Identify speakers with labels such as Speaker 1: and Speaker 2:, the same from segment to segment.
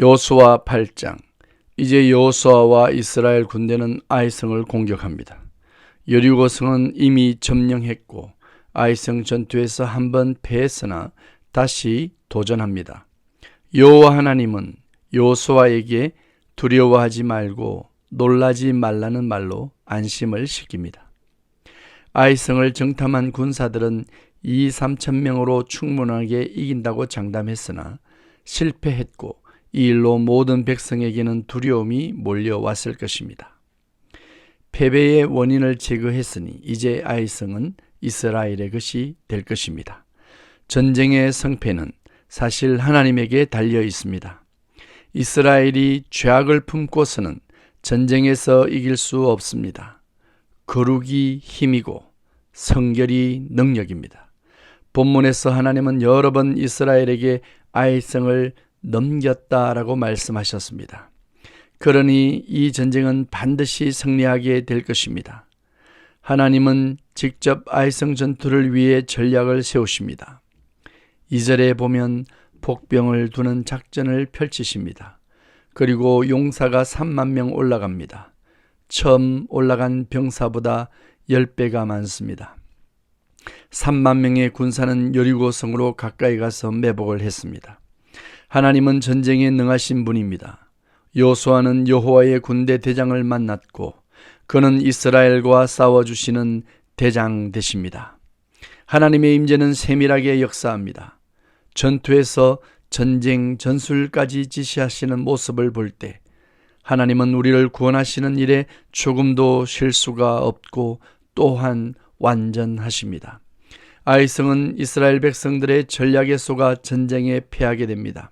Speaker 1: 여호수아 8장 이제 여호수아와 이스라엘 군대는 아이성을 공격합니다. 여리고성은 이미 점령했고 아이성 전투에서 한 번 패했으나 다시 도전합니다. 여호와 하나님은 여호수아에게 두려워하지 말고 놀라지 말라는 말로 안심을 시킵니다. 아이성을 정탐한 군사들은 2, 3천 명으로 충분하게 이긴다고 장담했으나 실패했고 이 일로 모든 백성에게는 두려움이 몰려왔을 것입니다. 패배의 원인을 제거했으니 이제 아이성은 이스라엘의 것이 될 것입니다. 전쟁의 성패는 사실 하나님에게 달려 있습니다. 이스라엘이 죄악을 품고서는 전쟁에서 이길 수 없습니다. 거룩이 힘이고 성결이 능력입니다. 본문에서 하나님은 여러 번 이스라엘에게 아이성을 넘겼다라고 말씀하셨습니다. 그러니 이 전쟁은 반드시 승리하게 될 것입니다. 하나님은 직접 아이성 전투를 위해 전략을 세우십니다. 2절에 보면 복병을 두는 작전을 펼치십니다. 그리고 용사가 3만 명 올라갑니다. 처음 올라간 병사보다 10배가 많습니다. 3만 명의 군사는 여리고성으로 가까이 가서 매복을 했습니다. 하나님은 전쟁에 능하신 분입니다. 요수아는 여호와의 군대 대장을 만났고 그는 이스라엘과 싸워 주시는 대장 되십니다. 하나님의 임재는 세밀하게 역사합니다. 전투에서 전쟁 전술까지 지시하시는 모습을 볼 때 하나님은 우리를 구원하시는 일에 조금도 실수가 없고 또한 완전하십니다. 아이성은 이스라엘 백성들의 전략에 속아 전쟁에 패하게 됩니다.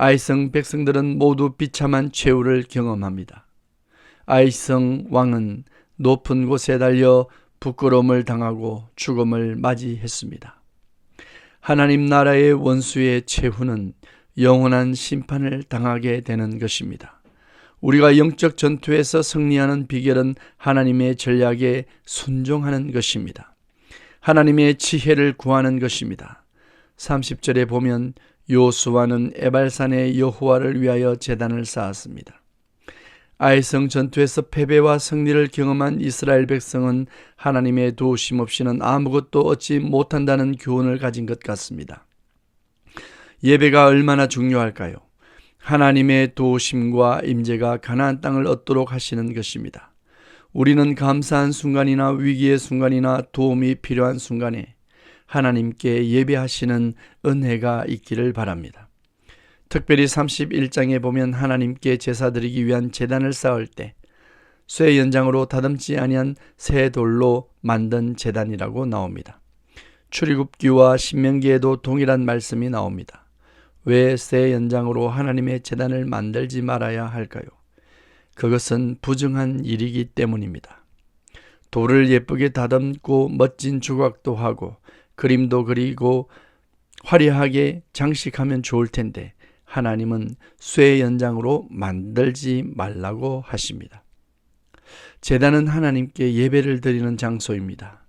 Speaker 1: 아이성 백성들은 모두 비참한 최후를 경험합니다. 아이성 왕은 높은 곳에 달려 부끄러움을 당하고 죽음을 맞이했습니다. 하나님 나라의 원수의 최후는 영원한 심판을 당하게 되는 것입니다. 우리가 영적 전투에서 승리하는 비결은 하나님의 전략에 순종하는 것입니다. 하나님의 지혜를 구하는 것입니다. 30절에 보면 요수와는 에발산의 여호와를 위하여 재단을 쌓았습니다. 아이성 전투에서 패배와 승리를 경험한 이스라엘 백성은 하나님의 도우심 없이는 아무것도 얻지 못한다는 교훈을 가진 것 같습니다. 예배가 얼마나 중요할까요? 하나님의 도우심과 임재가 가나안 땅을 얻도록 하시는 것입니다. 우리는 감사한 순간이나 위기의 순간이나 도움이 필요한 순간에 하나님께 예배하시는 은혜가 있기를 바랍니다. 특별히 31장에 보면 하나님께 제사 드리기 위한 제단을 쌓을 때 쇠 연장으로 다듬지 아니한 새 돌로 만든 제단이라고 나옵니다. 출애굽기와 신명기에도 동일한 말씀이 나옵니다. 왜 새 연장으로 하나님의 제단을 만들지 말아야 할까요? 그것은 부정한 일이기 때문입니다. 돌을 예쁘게 다듬고 멋진 조각도 하고 그림도 그리고 화려하게 장식하면 좋을 텐데 하나님은 쇠 연장으로 만들지 말라고 하십니다. 제단은 하나님께 예배를 드리는 장소입니다.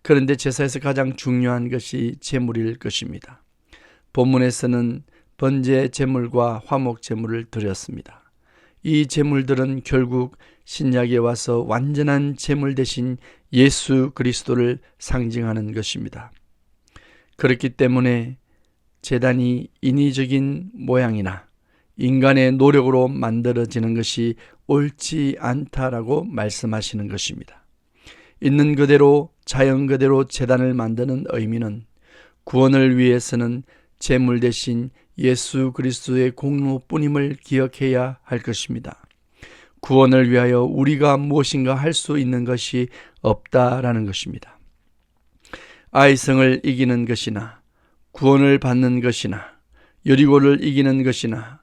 Speaker 1: 그런데 제사에서 가장 중요한 것이 제물일 것입니다. 본문에서는 번제 제물과 화목 제물을 드렸습니다. 이 제물들은 결국 신약에 와서 완전한 제물 대신 예수 그리스도를 상징하는 것입니다. 그렇기 때문에 재단이 인위적인 모양이나 인간의 노력으로 만들어지는 것이 옳지 않다라고 말씀하시는 것입니다. 있는 그대로 자연 그대로 재단을 만드는 의미는 구원을 위해서는 제물 대신 예수 그리스도의 공로뿐임을 기억해야 할 것입니다. 구원을 위하여 우리가 무엇인가 할 수 있는 것이 없다라는 것입니다. 아이성을 이기는 것이나 구원을 받는 것이나 여리고를 이기는 것이나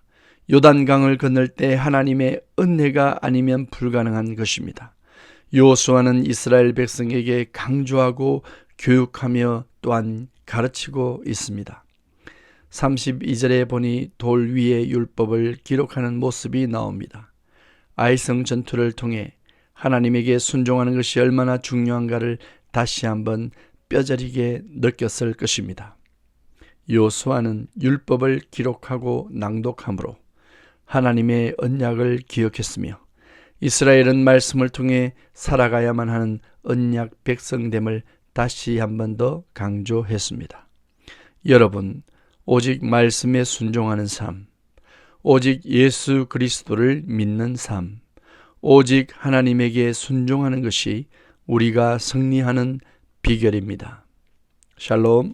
Speaker 1: 요단강을 건널 때 하나님의 은혜가 아니면 불가능한 것입니다. 요수아는 이스라엘 백성에게 강조하고 교육하며 또한 가르치고 있습니다. 32절에 보니 돌 위에 율법을 기록하는 모습이 나옵니다. 아이성 전투를 통해 하나님에게 순종하는 것이 얼마나 중요한가를 다시 한번 뼈저리게 느꼈을 것입니다. 요수아는 율법을 기록하고 낭독함으로 하나님의 언약을 기억했으며 이스라엘은 말씀을 통해 살아가야만 하는 언약 백성됨을 다시 한 번 더 강조했습니다. 여러분, 오직 말씀에 순종하는 삶, 오직 예수 그리스도를 믿는 삶, 오직 하나님에게 순종하는 것이 우리가 승리하는 비결입니다. 샬롬.